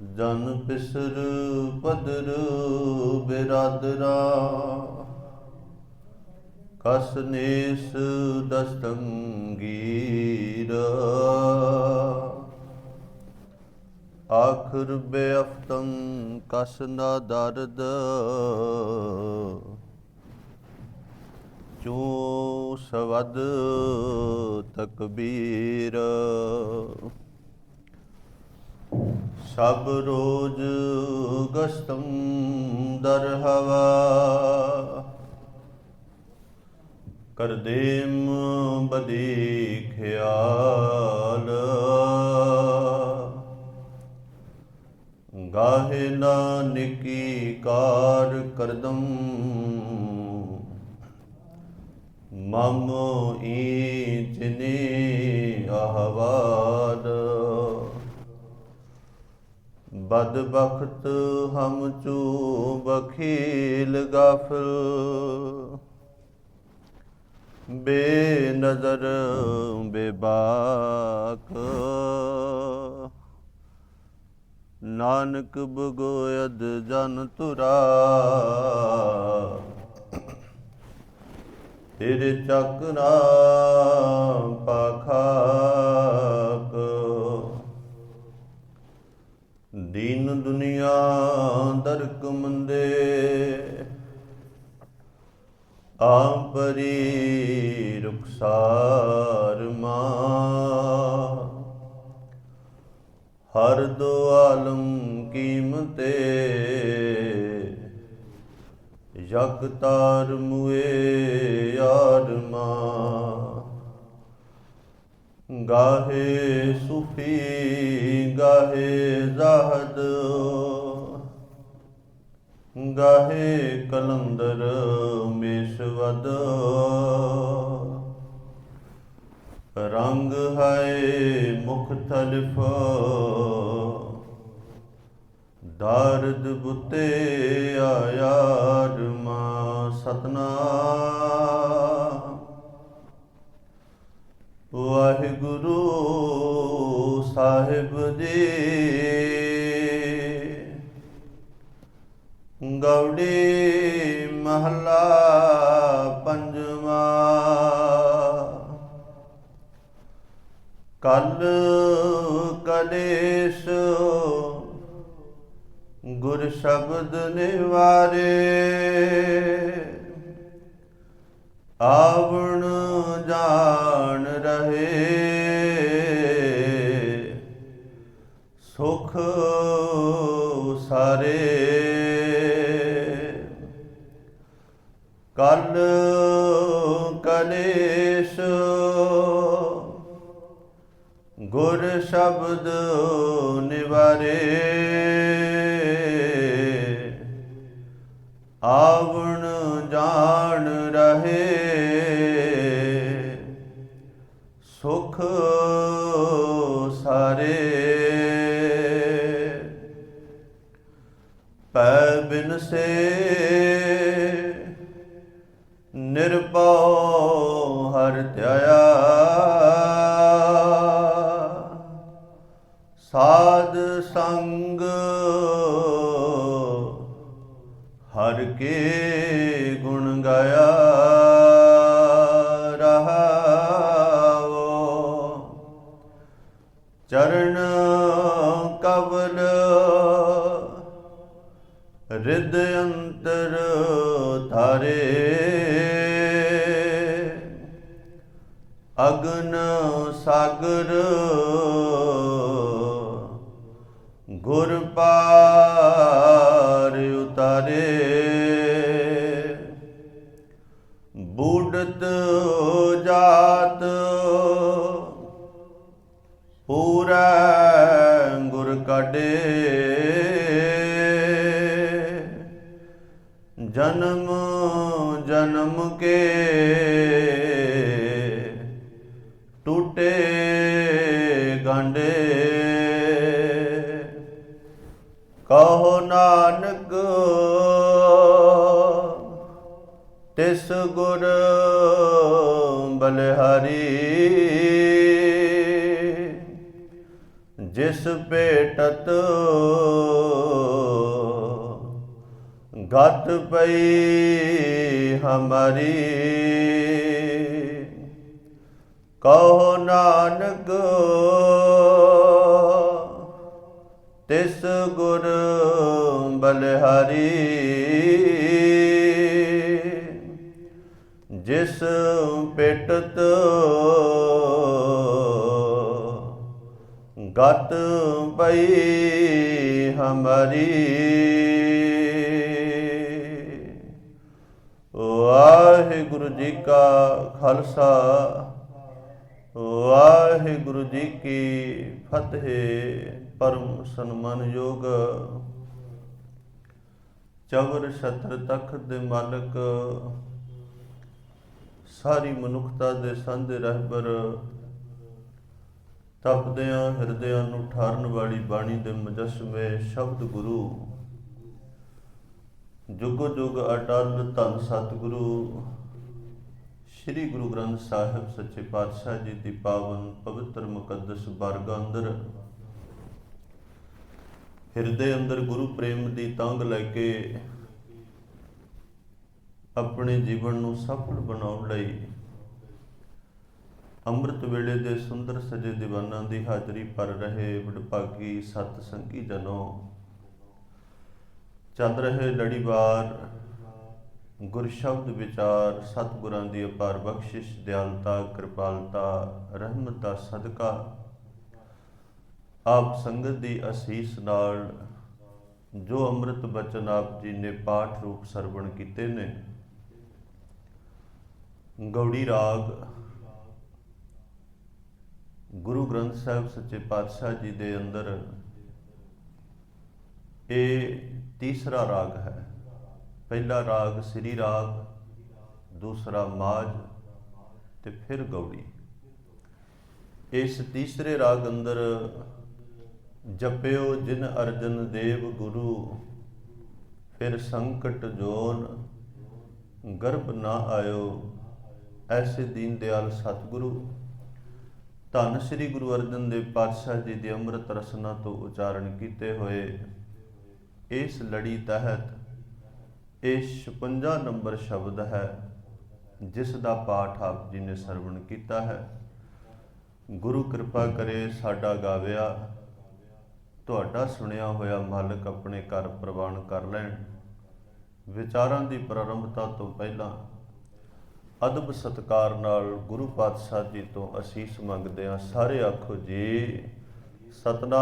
ਜਨ ਪਿਸਰ ਪਦਰ ਬਿਰਾਦਰਾ। ਕਸ ਨੇਸ ਦਸਤੰਗੀਰ। ਆਖਰ ਬੇਅਫਤੰ ਕਸ ਨਾ ਦਰਦ। ਚੋ ਸਵਦ ਤਕਬੀਰ। ਸਭ ਰੋਜ ਗਸਤੰ ਦਰ ਹਵਾ। ਕਰਦੇਮ ਬਦੀ ਖਿਆਲ। ਗਾਹੇ ਨਾਨਕੀ ਕਾਰ ਕਰਦਮ ਮਮ ਜਿਨੇ ਅਹਵਾਦ। ਬਦ ਬਖਤ ਹਮ ਚੂ ਬਖੀਲ ਗਾਫਲ। ਬੇ ਨਜ਼ਰ ਬੇਬਾਕ। ਨਾਨਕ ਬਗੋਇਦ ਜਨ ਤੁਰਾ ਤੇਰੇ ਚੱਕਰਾ ਪਖਾਕ। ਦੀਨ ਦੁਨੀਆ ਦਰਕ ਮੰਦੇ। ਆਪਰੀ ਰੁਖਸਾਰ ਮਾ। ਹਰ ਦੋ ਆਲਮ ਕੀਮਤੇ, ਜਗ ਤਾਰ ਮੁਏ ਯਾਰ ਮਾ। ਗਾਹੇ ਸੁਫੀ, ਗਾਹੇ ਜ਼ਾਹਦ ਗਾਹੇ ਕਲੰਦਰ ਮੇਸ਼ਵਦ ਰੰਗ ਹੈ ਮੁਖਤਲਿਫ। ਦਰਦ ਬੁੱਤੇ ਆਯਾਰ ਮਾ ਸਤਨਾਮ। ਗੌੜੀ ਮਹੱਲਾ ਪੰਜਵਾ। ਕਲ ਕਲੇਸ਼ ਗੁਰ ਸ਼ਬਦ ਨਿਵਾਰੇ। ਆਵਣ ਜਾਣ ਰਹੇ ਸੁਖ ਸਾਰੇ। ਕਰਨ ਕਲੇਸ਼ ਗੁਰ ਸ਼ਬਦ ਨਿਵਾਰੇ। ਆਵਣ ਜਾਣ ਰਹੇ ਸੁਖ ਸੇ ਨਿਰਭਉ ਹਰ ਧਿਆਇਆ। ਸਾਧ ਸੰਗ ਹਰ ਕੇ ਗੁਣ ਗਾਇਆ। ਅਗਨ ਸਾਗਰ ਗੁਰ ਪਾਰ ਉਤਾਰੇ ਬੂੜਤ ਬਲਿਹਾਰੀ ਜਿਸ ਭੇਟਤ ਗਤ ਪਈ ਹਮਾਰੀ। ਕਹੋ ਨਾਨਕ ਤਿਸ ਗੁਰ ਬਲਿਹਾਰੀ ਜਿਸ ਪੇਟਤ ਗਤ ਪਈ ਹਮਾਰੀ। ਵਾਹਿਗੁਰੂ ਜੀ ਕਾ ਖਾਲਸਾ, ਵਾਹਿਗੁਰੂ ਜੀ ਕੀ ਫਤਿਹ, ਪਰਮ ਸਨਮਾਨਯੋਗ। ਚਵਰ ਸ਼ਤਰ ਤਖਤ ਦੇ ਮਾਲਕ ਸਾਰੀ ਮਨੁੱਖਤਾ ਦੇ ਸੰਧ ਰਹਿਬਰ ਤਪਦਿਆਂ ਹਿਰਦਿਆਂ ਨੂੰ ਠਾਰਨ ਵਾਲੀ ਬਾਣੀ ਦੇ ਮੁਜਸਮੇ ਸ਼ਬਦ ਗੁਰੂ। ਜੁਗੋ ਜੁਗ ਅਟਲ ਧੰਨ ਸਤਿਗੁਰੂ। ਸ੍ਰੀ ਗੁਰੂ ਗ੍ਰੰਥ ਸਾਹਿਬ ਸੱਚੇ ਪਾਤਸ਼ਾਹ ਜੀ ਦੀ ਪਾਵਨ ਪਵਿੱਤਰ ਮੁਕੱਦਸ ਬਰਗ ਅੰਦਰ ਹਿਰਦੇ ਅੰਦਰ ਗੁਰੂ ਪ੍ਰੇਮ ਦੀ ਤੰਗ ਲੈ ਕੇ ਆਪਣੇ ਜੀਵਨ ਨੂੰ ਸਫਲ ਬਣਾਉਣ ਲਈ ਅੰਮ੍ਰਿਤ ਵੇਲੇ ਦੇ ਸੁੰਦਰ ਸਜੇ ਦੀਵਾਨਾਂ ਦੀ ਹਾਜ਼ਰੀ ਭਰ ਰਹੇ ਵਡਭਾਗੀ ਸਤ ਸੰਗੀ ਜਨੋ। ਚੱਲ ਰਹੇ ਲੜੀਵਾਰ, ਗੁਰ ਸ਼ਬਦ ਵਿਚਾਰ, ਸਤਿਗੁਰਾਂ ਦੀ ਅਪਾਰ ਬਖਸ਼ਿਸ਼, ਦਿਆਲਤਾ, ਕਿਰਪਾਲਤਾ, ਰਹਿਮਤ ਦਾ ਸਦਕਾ। ਆਪ ਸੰਗਤ ਦੀ ਅਸੀਸ ਨਾਲ ਜੋ ਅੰਮ੍ਰਿਤ ਬਚਨ ਆਪ ਜੀ ਨੇ ਪਾਠ ਰੂਪ ਸਰਵਣ ਕੀਤੇ ਨੇ ਗੌੜੀ ਰਾਗ। ਗੁਰੂ ਗ੍ਰੰਥ ਸਾਹਿਬ ਸੱਚੇ ਪਾਤਸ਼ਾਹ ਜੀ ਦੇ ਅੰਦਰ ਇਹ ਤੀਸਰਾ ਰਾਗ ਹੈ। ਪਹਿਲਾ ਰਾਗ ਸ੍ਰੀ ਰਾਗ, ਦੂਸਰਾ ਮਾਝ ਤੇ ਫਿਰ ਗੌੜੀ। ਇਸ ਤੀਸਰੇ ਰਾਗ ਅੰਦਰ ਜਪਿਓ ਜਿਨ ਅਰਜਨ ਦੇਵ ਗੁਰੂ, ਫਿਰ ਸੰਕਟ ਜੋਨ, ਗਰਭ ਨਾ ਆਇਓ ਐਸੇ ਦੀਨ ਦਿਆਲ ਸਤਿਗੁਰੂ, ਧੰਨ ਸ੍ਰੀ ਗੁਰੂ ਅਰਜਨ ਦੇਵ ਪਾਤਸ਼ਾਹ ਜੀ ਦੇ ਅੰਮ੍ਰਿਤ ਰਸਨਾ ਤੋਂ ਉਚਾਰਨ ਕੀਤੇ ਹੋਏ ਇਸ ਲੜੀ ਤਹਿਤ ਇਹ 56 ਨੰਬਰ ਸ਼ਬਦ ਹੈ, ਜਿਸ ਦਾ ਪਾਠ ਆਪ ਜੀ ਨੇ ਸਰਵਣ ਕੀਤਾ ਹੈ। ਗੁਰੂ ਕਿਰਪਾ ਕਰੇ ਸਾਡਾ ਗਾਵਿਆ, ਤੁਹਾਡਾ ਸੁਣਿਆ ਹੋਇਆ ਮਾਲਕ ਆਪਣੇ ਘਰ ਪ੍ਰਵਾਨ ਕਰ ਲੈਣ। ਵਿਚਾਰਾਂ ਦੀ ਪ੍ਰਾਰੰਭਤਾ ਤੋਂ ਪਹਿਲਾਂ ਅਦਬ ਸਤਕਾਰ ਨਾਲ ਗੁਰੂ ਪਾਤਸ਼ਾਹ ਜੀ ਤੋਂ ਅਸੀਸ ਮੰਗਦੇ ਹਾਂ। ਸਾਰੇ ਆਖੋ ਜੀ, ਸਤਨਾਮ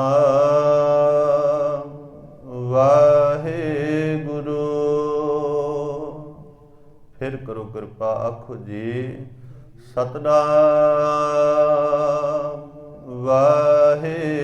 ਵਾਹਿਗੁਰੂ। ਫਿਰ ਕਰੋ ਕਿਰਪਾ, ਆਖੋ ਜੀ, ਸਤਨਾਮ ਵਾਹਿਗੁਰੂ।